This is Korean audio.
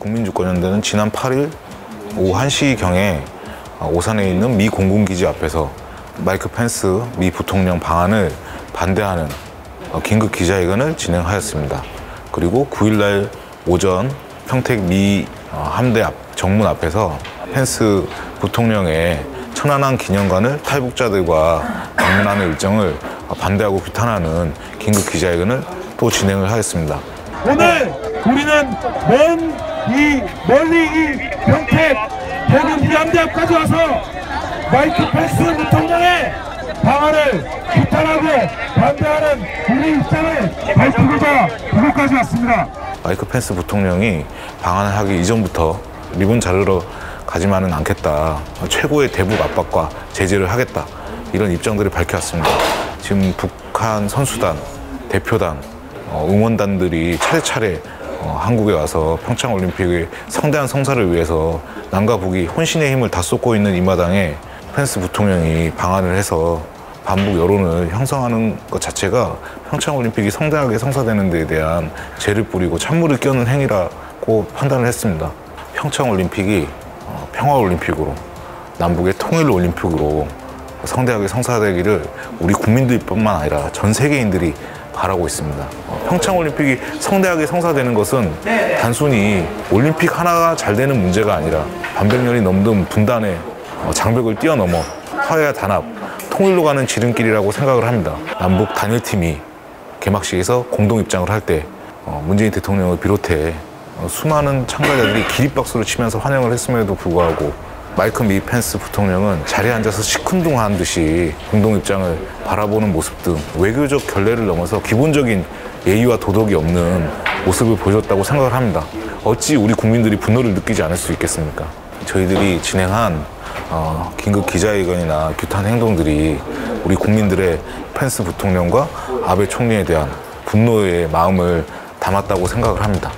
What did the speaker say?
국민주권연대는 지난 8일 오후 1시경에 오산에 있는 미 공군기지 앞에서 마이크 펜스 미 부통령 방한을 반대하는 어, 긴급 기자회견을 진행하였습니다. 그리고 9일날 오전 평택 미 어, 함대 앞 정문 앞에서 펜스 부통령의 천안함 기념관을 탈북자들과 방문하는 일정을 반대하고 규탄하는 긴급 기자회견을 또 진행을 하였습니다. 오늘 우리는 먼 이 멀리 이 평택 대구 비암대 앞까지 와서 마이크 펜스 부통령의 방안을 규탄하고 반대하는 우리 입장을 밝히고자 이곳까지 왔습니다. 마이크 펜스 부통령이 방한을 하기 이전부터 리본 자르러 가지만은 않겠다. 최고의 대북 압박과 제재를 하겠다. 이런 입장들을 밝혀왔습니다. 지금 북한 선수단, 대표단, 어, 응원단들이 차례차례 어, 한국에 와서 평창 올림픽의 성대한 성사를 위해서 남과 북이 혼신의 힘을 다 쏟고 있는 이 마당에 펜스 부통령이 방한을 해서 반북 여론을 형성하는 것 자체가 평창 올림픽이 성대하게 성사되는 데에 대한 죄를 뿌리고 찬물을 끼얹는 행위라고 판단을 했습니다. 평창 올림픽이 어, 평화 올림픽으로 남북의 통일 올림픽으로 성대하게 성사되기를 우리 국민들뿐만 아니라 전 세계인들이 바라고 있습니다. 어, 평창올림픽이 성대하게 성사되는 것은 단순히 올림픽 하나가 잘 되는 문제가 아니라 반백년이 넘는 분단의 어, 장벽을 뛰어넘어 화해와 단합, 통일로 가는 지름길이라고 생각을 합니다. 남북 단일팀이 개막식에서 공동 입장을 할때 어, 문재인 대통령을 비롯해 어, 수많은 참가자들이 기립박수를 치면서 환영을 했음에도 불구하고 마이크 미 펜스 부통령은 자리에 앉아서 시큰둥한 듯이 공동 입장을 바라보는 모습 등 외교적 결례를 넘어서 기본적인 예의와 도덕이 없는 모습을 보여줬다고 생각을 합니다. 어찌 우리 국민들이 분노를 느끼지 않을 수 있겠습니까? 저희들이 진행한 어, 긴급 기자회견이나 규탄 행동들이 우리 국민들의 펜스 부통령과 아베 총리에 대한 분노의 마음을 담았다고 생각을 합니다.